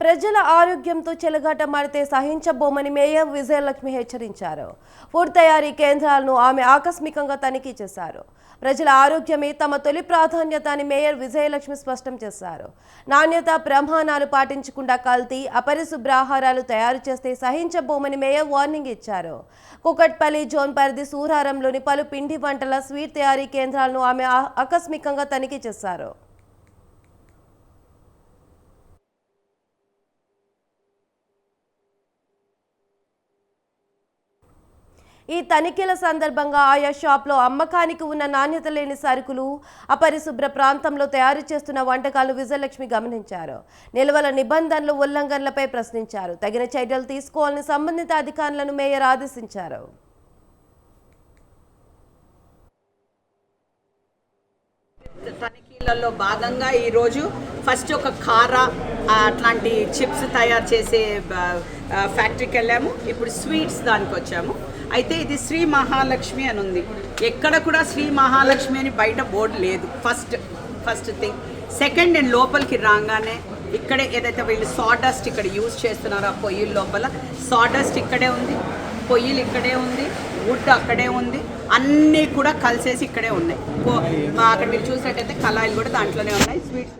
ప్రజల ఆరోగ్యంతో చెలగాటమాడితే సహించబోమని మేయర్ విజయలక్ష్మి హెచ్చరించారు. ఫుడ్ తయారీ కేంద్రాలను ఆమె ఆకస్మికంగా తనిఖీ చేశారు. ప్రజల ఆరోగ్యమే తమ తొలి ప్రాధాన్యత అని మేయర్ విజయలక్ష్మి స్పష్టం చేశారు. నాణ్యత ప్రమాణాలు పాటించకుండా కల్తీ అపరిశుభ్ర ఆహారాలు తయారు చేస్తే సహించబోమని మేయర్ వార్నింగ్ ఇచ్చారు. కుకట్పల్లి జోన్ పరిధి సూరారంలోని పలు పిండి వంటల స్వీట్ తయారీ కేంద్రాలను ఆమె ఆకస్మికంగా తనిఖీ చేశారు. ఈ తనిఖీల సందర్భంగా ఆయా షాప్లో అమ్మకానికి ఉన్న నాణ్యత లేని సరుకులు అపరిశుభ్ర ప్రాంతంలో తయారు చేస్తున్న వంటకాలు విజయలక్ష్మి గమనించారు. నిల్వల నిబంధనలు ఉల్లంఘనలపై ప్రశ్నించారు. తగిన చర్యలు తీసుకోవాలని సంబంధిత అధికారులను మేయర్ ఆదేశించారు. తనిఖీలలో భాగంగా ఈరోజు ఫస్ట్ ఒక కారా అట్లాంటి చిప్స్ తయారు చేసే ఫ్యాక్టరీకి వెళ్ళాము. ఇప్పుడు స్వీట్స్ దానికి వచ్చాము. అయితే ఇది శ్రీ మహాలక్ష్మి అని ఉంది. ఎక్కడ కూడా శ్రీ మహాలక్ష్మి అని బయట బోర్డు లేదు. First first thing. సెకండ్ నేను లోపలికి రాగానే ఇక్కడే ఏదైతే వీళ్ళు సాడస్ట్ ఇక్కడ యూజ్ చేస్తున్నారో ఆ పొయ్యిల లోపల సాడస్ట్ ఇక్కడే ఉంది. పొయ్యిలు ఇక్కడే ఉంది వుడ్ అక్కడే ఉంది అన్నీ కూడా కలిసేసి ఇక్కడే ఉన్నాయి. మా అక్కడ మీరు చూసినట్టయితే కళాయిలు కూడా దాంట్లోనే ఉన్నాయి స్వీట్స్